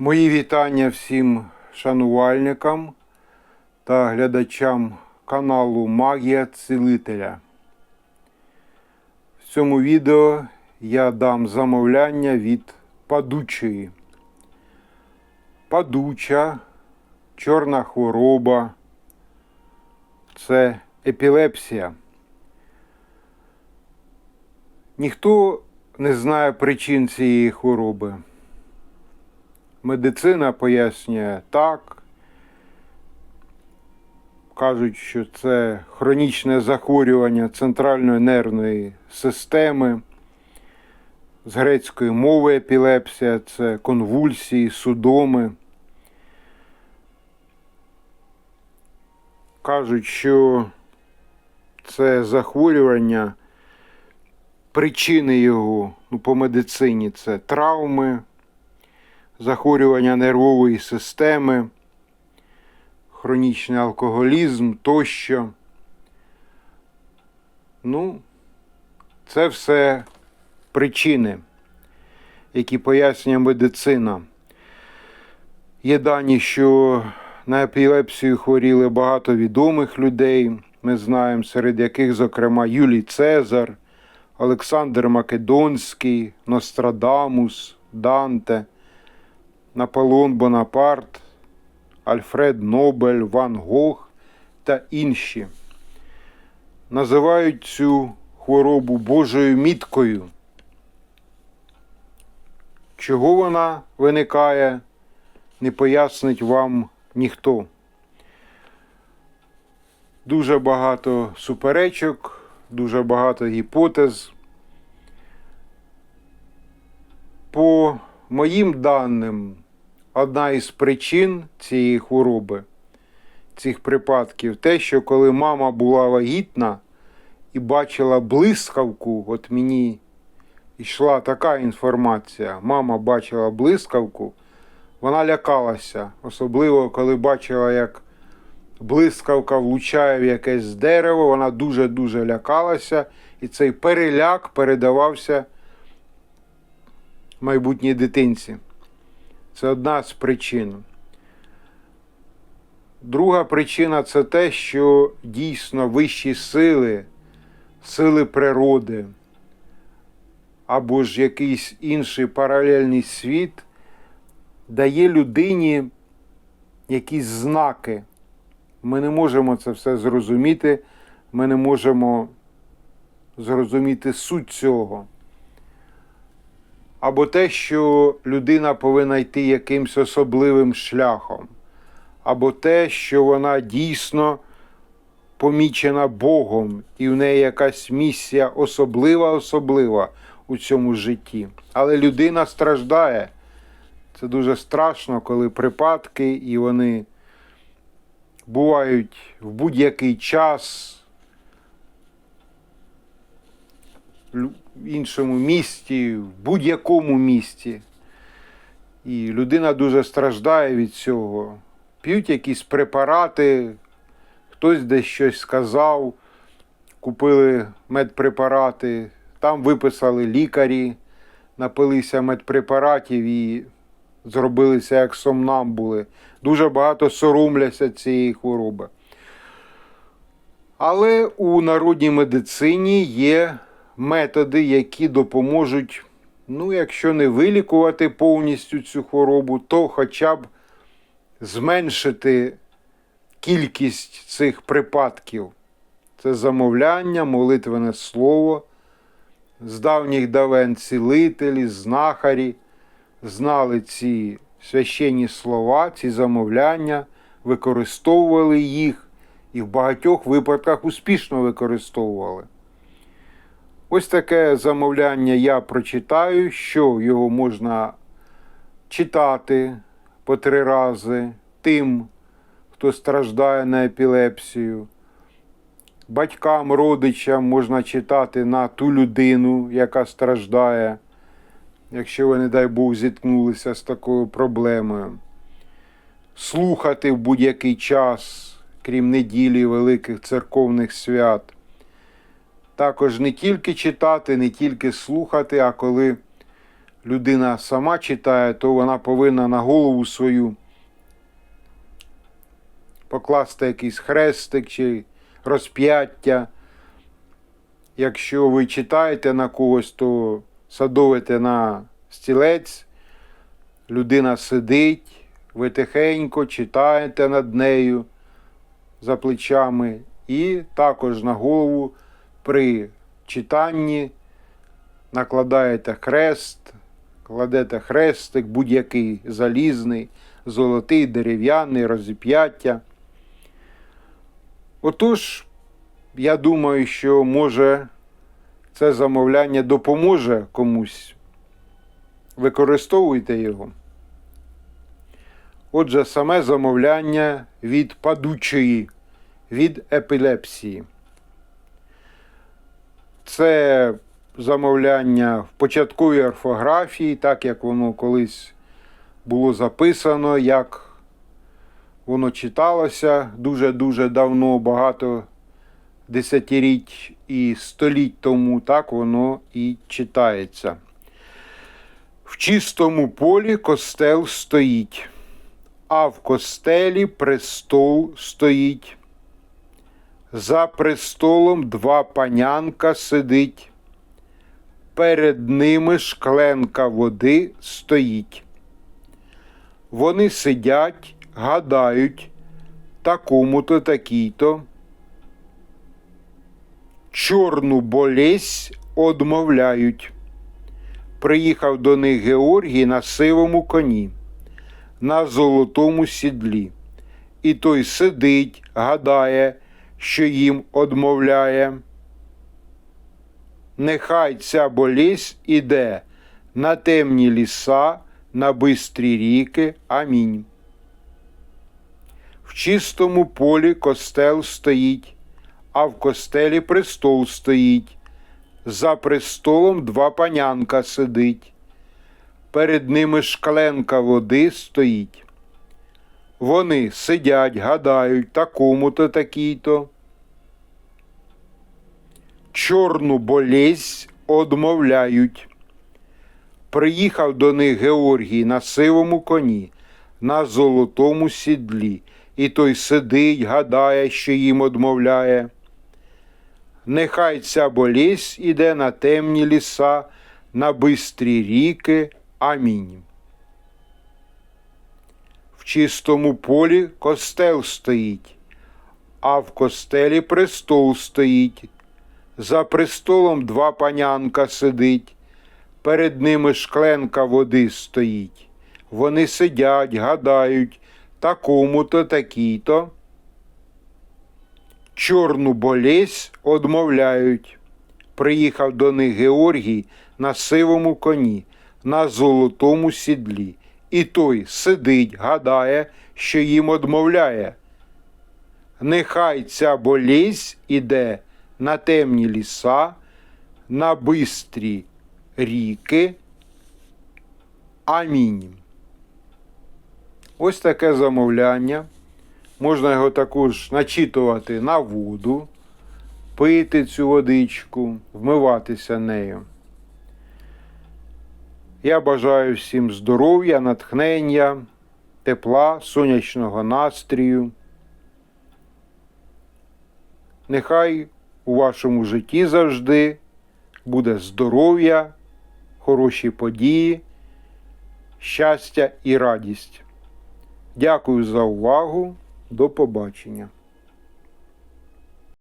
Мої вітання всім шанувальникам та глядачам каналу Магія Цілителя. В цьому відео я дам замовляння від падучої. Падуча, чорна хвороба це епілепсія. Ніхто не знає причин цієї хвороби. Медицина пояснює так. Кажуть, що це хронічне захворювання центральної нервної системи. З грецької мови епілепсія це конвульсії, судоми. Кажуть, що це захворювання, причини його ну, по медицині це травми захворювання нервової системи, хронічний алкоголізм тощо. Ну, це все причини, які пояснює медицина. Є дані, що на епілепсію хворіли багато відомих людей. Ми знаємо, серед яких, зокрема, Юлій Цезар, Олександр Македонський, Нострадамус, Данте. Наполеон Бонапарт, Альфред Нобель, Ван Гог та інші називають цю хворобу Божою міткою. Чого вона виникає, не пояснить вам ніхто. Дуже багато суперечок, дуже багато гіпотез. По моїм даним, одна із причин цієї хвороби, цих припадків, те, що коли мама була вагітна і бачила блискавку, от мені йшла така інформація, мама бачила блискавку, вона лякалася, особливо коли бачила, як блискавка влучає в якесь дерево, вона дуже-дуже лякалася, і цей переляк передавався майбутній дитинці. Це одна з причин. Друга причина це те, що дійсно вищі сили, сили природи або ж якийсь інший паралельний світ дає людині якісь знаки. Ми не можемо це все зрозуміти, ми не можемо зрозуміти суть цього або те, що людина повинна йти якимсь особливим шляхом, або те, що вона дійсно помічена Богом, і в неї якась місія особлива, особлива у цьому житті. Але людина страждає. Це дуже страшно, коли припадки, і вони бувають в будь-який час. в іншому місті, в будь-якому місті. І людина дуже страждає від цього. П'ють якісь препарати, хтось десь щось сказав, купили медпрепарати, там виписали лікарі, напилися медпрепаратів і зробилися як сомнамбули. Дуже багато соромляться цієї хвороби. Але у народній медицині є методи, які допоможуть, ну, якщо не вилікувати повністю цю хворобу, то хоча б зменшити кількість цих припадків. Це замовляння, молитвене слово. З давніх давен цілителі, знахарі знали ці священні слова, ці замовляння, використовували їх і в багатьох випадках успішно використовували. Ось таке замовляння я прочитаю, що його можна читати по три рази тим, хто страждає на епілепсію. Батькам, родичам можна читати на ту людину, яка страждає, якщо ви, не дай Бог, зіткнулися з такою проблемою. Слухати в будь-який час, крім неділі великих церковних свят також не тільки читати, не тільки слухати, а коли людина сама читає, то вона повинна на голову свою покласти якийсь хрестик чи розп'яття. Якщо ви читаєте на когось, то садовите на стілець, людина сидить, ви тихенько читаєте над нею за плечами, і також на голову при читанні накладаєте хрест, кладете хрестик, будь-який залізний, золотий, дерев'яний, розіп'яття. Отож, я думаю, що може це замовляння допоможе комусь. Використовуйте його. Отже, саме замовляння від падучої, від епілепсії. Це замовляння в початковій орфографії, так як воно колись було записано, як воно читалося дуже-дуже давно, багато десятиріть і століть тому, так воно і читається. В чистому полі костел стоїть, а в костелі престол стоїть. За престолом два панянка сидить, перед ними шкленка води стоїть. Вони сидять, гадають, такому-то такій-то. Чорну болесь одмовляють. Приїхав до них Георгій на сивому коні, на золотому сідлі. І той сидить, гадає, що їм одмовляє. Нехай ця болість іде на темні ліса, на бистрі ріки. Амінь. В чистому полі костел стоїть, а в костелі престол стоїть. За престолом два панянка сидить, перед ними шкленка води стоїть. Вони сидять, гадають, такому-то такій-то. Чорну болезнь одмовляють. Приїхав до них Георгій на сивому коні, на золотому сідлі, і той сидить, гадає, що їм одмовляє. Нехай ця болість іде на темні ліса, на бистрі ріки. Амінь. Чистому полі костел стоїть, а в костелі престол стоїть. За престолом два панянка сидить, перед ними шкленка води стоїть. Вони сидять, гадають, такому-то такій-то. Чорну болезнь одмовляють. Приїхав до них Георгій на сивому коні, на золотому сідлі. І той сидить, гадає, що їм одмовляє. Нехай ця болість іде на темні ліса, на бистрі ріки. Амінь. Ось таке замовляння. Можна його також начитувати на воду, пити цю водичку, вмиватися нею. Я бажаю всім здоров'я, натхнення, тепла, сонячного настрію. Нехай у вашому житті завжди буде здоров'я, хороші події, щастя і радість. Дякую за увагу. До побачення.